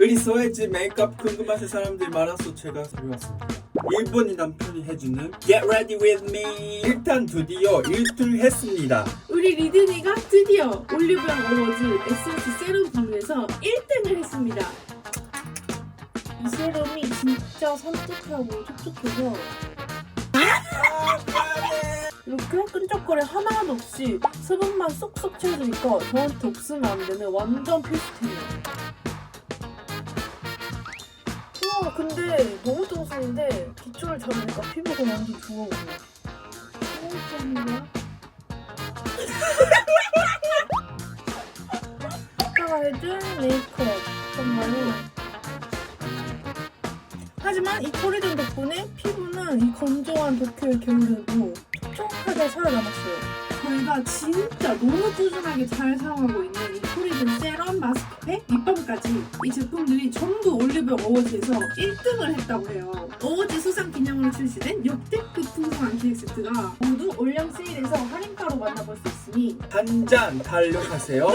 우리 소에지 메이크업 궁금하신 사람들이 많아서 제가 가져왔습니다. 일본인 남편이 해주는 Get Ready With Me. 일단 드디어 1등 했습니다. 우리 리드니가 드디어 올리브영 어워즈 에센스 세럼 부문에서 1등을 했습니다. 이 세럼이 진짜 산뜻하고 촉촉해서 이렇게 끈적거림 하나도 없이 수분만 쏙쏙 채워주니까 저한테 없으면 안 되는 완전 필수템이에요. 근데 너무 정수인데 기초를 잡으니까 피부가 완전 좋아 보여. 좋은데요? 아빠가 해준 메이크업 정말로 하지만 이 토리든 덕분에 피부는 이 건조한 도쿄의 겨울에도 촉촉하게 살아남았어요 저희가 진짜 너무 꾸준하게 잘 사용하고 있는 마스크팩, 립밤까지 이 제품들이 전부 올리브 어워즈에서 1등을 했다고 해요 어워즈 수상 기념으로 출시된 역대급 풍성한 기획 세트가 모두 올영 세일에서 할인가로 만나볼 수 있으니 한잔 달력하세요.